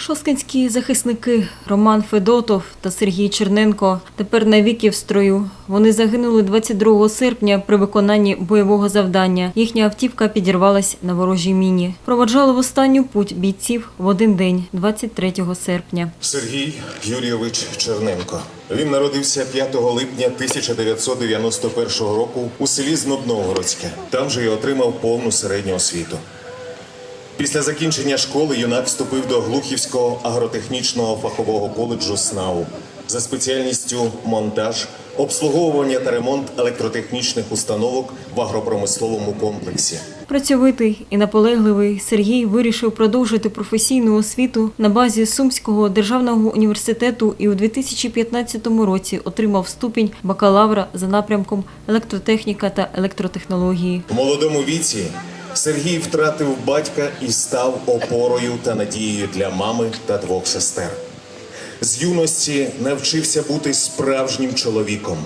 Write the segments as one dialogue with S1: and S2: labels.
S1: Шосткинські захисники Роман Федотов та Сергій Черненко тепер навіки в строю. Вони загинули 22 серпня при виконанні бойового завдання. Їхня автівка підірвалась на ворожій міні. Проводжали в останню путь бійців в один день, 23 серпня.
S2: Сергій Юрійович Черненко. Він народився 5 липня 1991 року у селі Знобновгородське. Там же й отримав повну середню освіту. Після закінчення школи юнак вступив до Глухівського агротехнічного фахового коледжу СНАУ за спеціальністю монтаж, обслуговування та ремонт електротехнічних установок в агропромисловому комплексі.
S1: Працьовитий і наполегливий Сергій вирішив продовжити професійну освіту на базі Сумського державного університету і у 2015 році отримав ступінь бакалавра за напрямком електротехніка та електротехнології.
S2: В молодому віці Сергій втратив батька і став опорою та надією для мами та двох сестер. З юності навчився бути справжнім чоловіком,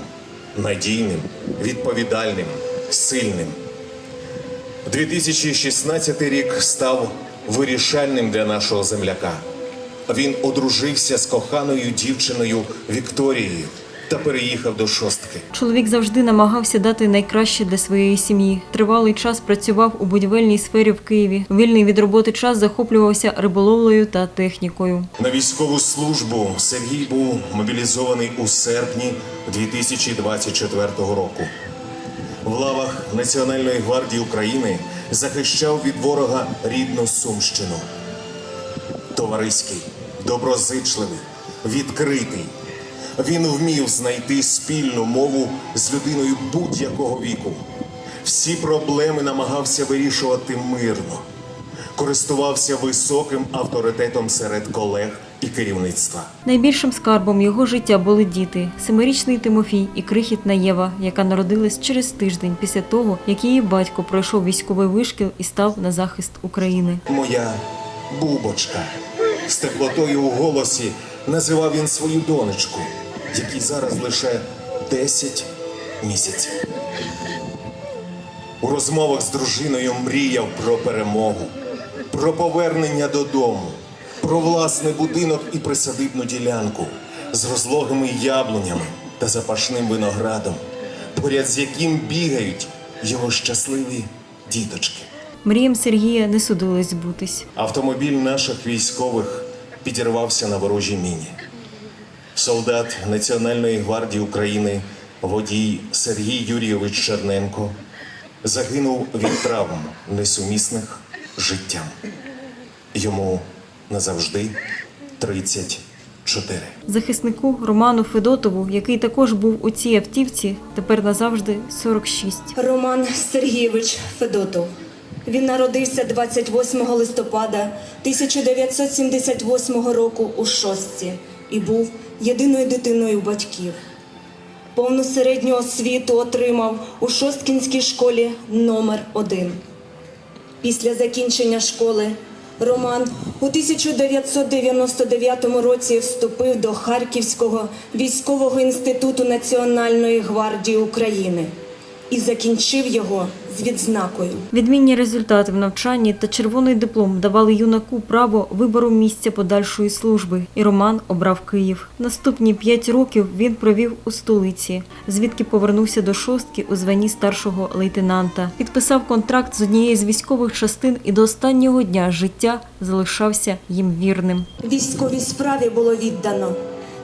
S2: надійним, відповідальним, сильним. 2016 рік став вирішальним для нашого земляка. Він одружився з коханою дівчиною Вікторією та переїхав до шостки.
S1: Чоловік завжди намагався дати найкраще для своєї сім'ї. Тривалий час працював у будівельній сфері в Києві. Вільний від роботи час захоплювався риболовлею та технікою.
S2: На військову службу Сергій був мобілізований у серпні 2024 року. В лавах Національної гвардії України захищав від ворога рідну Сумщину. Товариський, доброзичливий, відкритий. Він вмів знайти спільну мову з людиною будь-якого віку. Всі проблеми намагався вирішувати мирно користувався високим авторитетом серед колег і керівництва.
S1: Найбільшим скарбом його життя були діти: семирічний Тимофій і крихітна Єва, яка народилась через тиждень після того, як її батько пройшов військовий вишкіл і став на захист України.
S2: Моя бубочка з теплотою у голосі називав він свою донечку, якій зараз лише 10 місяців. У розмовах з дружиною мріяв про перемогу, про повернення додому, про власний будинок і присадибну ділянку з розлогими яблунями та запашним виноградом, поряд з яким бігають його щасливі діточки.
S1: Мріям Сергія не судилось збутись.
S2: Автомобіль наших військових підірвався на ворожій міні. Солдат Національної гвардії України, водій Сергій Юрійович Черненко, загинув від травм, несумісних життям. Йому назавжди 34.
S1: Захиснику Роману Федотову, який також був у цій автівці, тепер назавжди 46.
S3: Роман Сергійович Федотов. Він народився 28 листопада 1978 року у Шостці і був єдиною дитиною батьків. Повну середню освіту отримав у Шосткінській школі номер 1 Після закінчення школи Роман у 1999 році вступив до Харківського військового інституту Національної гвардії України і закінчив його з відзнакою.
S1: Відмінні результати в навчанні та червоний диплом давали юнаку право вибору місця подальшої служби, і Роман обрав Київ. Наступні п'ять років він провів у столиці, звідки повернувся до шостки у званні старшого лейтенанта. Підписав контракт з однією з військових частин і до останнього дня життя залишався їм вірним.
S3: Військовій справі було віддано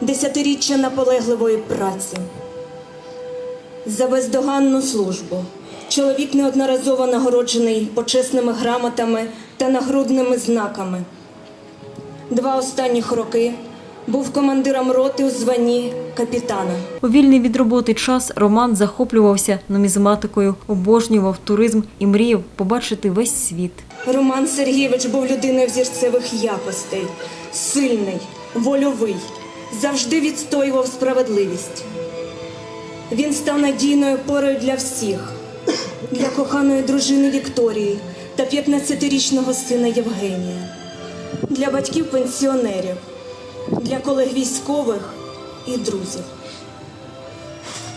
S3: десятиріччя наполегливої праці. За бездоганну службу чоловік неодноразово нагороджений почесними грамотами та нагрудними знаками. Два останніх роки був командиром роти у званні капітана.
S1: У вільний від роботи час Роман захоплювався нумізматикою, обожнював туризм і мріяв побачити весь світ.
S3: Роман Сергійович був людиною взірцевих якостей, сильний, вольовий, завжди відстоював справедливість. Він став надійною порою для всіх, для коханої дружини Вікторії та 15-річного сина Євгенія, для батьків-пенсіонерів, для колег військових і друзів.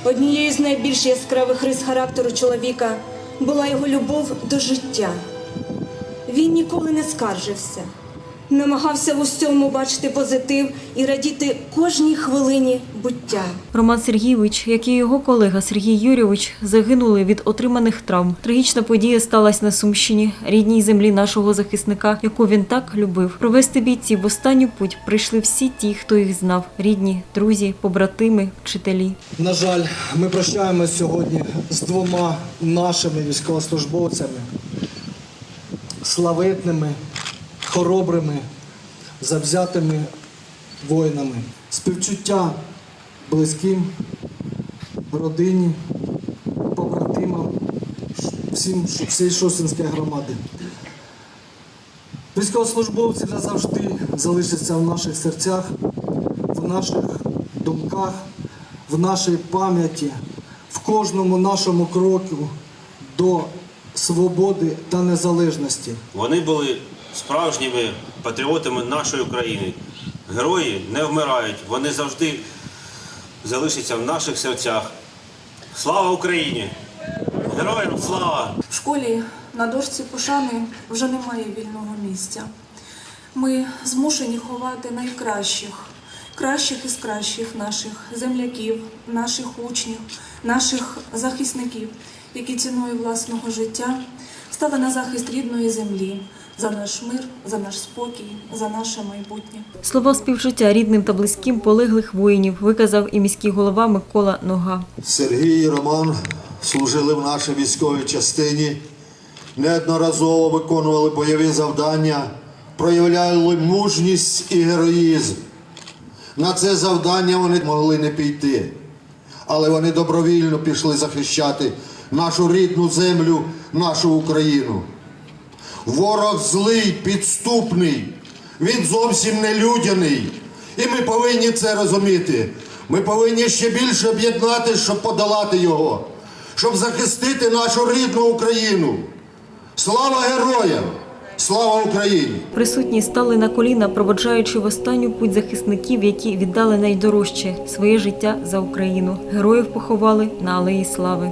S3: Однією з найбільш яскравих рис характеру чоловіка була його любов до життя. Він ніколи не скаржився, намагався в усьому бачити позитив і радіти кожній хвилині буття.
S1: Роман Сергійович, як і його колега Сергій Юрійович, загинули від отриманих травм. Трагічна подія сталася на Сумщині, рідній землі нашого захисника, яку він так любив. Провести бійців в останню путь прийшли всі ті, хто їх знав: рідні, друзі, побратими, вчителі.
S4: На жаль, ми прощаємося сьогодні з двома нашими військовослужбовцями, славетними, хоробрими, завзятими воїнами. Співчуття близьким, родині, побратимам, всім всій Шосінської громади. Військовослужбовці назавжди залишаться в наших серцях, в наших думках, в нашій пам'яті, в кожному нашому кроку до свободи та незалежності.
S5: Вони були справжніми патріотами нашої України. Герої не вмирають, вони завжди залишаться в наших серцях. Слава Україні! Героям слава!
S6: В школі на дошці пошани вже немає вільного місця. Ми змушені ховати найкращих, кращих із кращих наших земляків, наших учнів, наших захисників, які ціною власного життя стали на захист рідної землі за наш мир, за наш спокій, за наше майбутнє.
S1: Слова співчуття рідним та близьким полеглих воїнів виказав і міський голова Микола Нога.
S7: Сергій і Роман служили в нашій військовій частині, неодноразово виконували бойові завдання, проявляли мужність і героїзм. На це завдання вони могли не піти, але вони добровільно пішли захищати нашу рідну землю, нашу Україну. Ворог злий, підступний, він зовсім не людяний. І ми повинні це розуміти. Ми повинні ще більше об'єднатися, щоб подолати його, щоб захистити нашу рідну Україну. Слава героям! Слава Україні!
S1: Присутні стали на коліна, проводжаючи в останню путь захисників, які віддали найдорожче своє життя за Україну. Героїв поховали на алеї слави.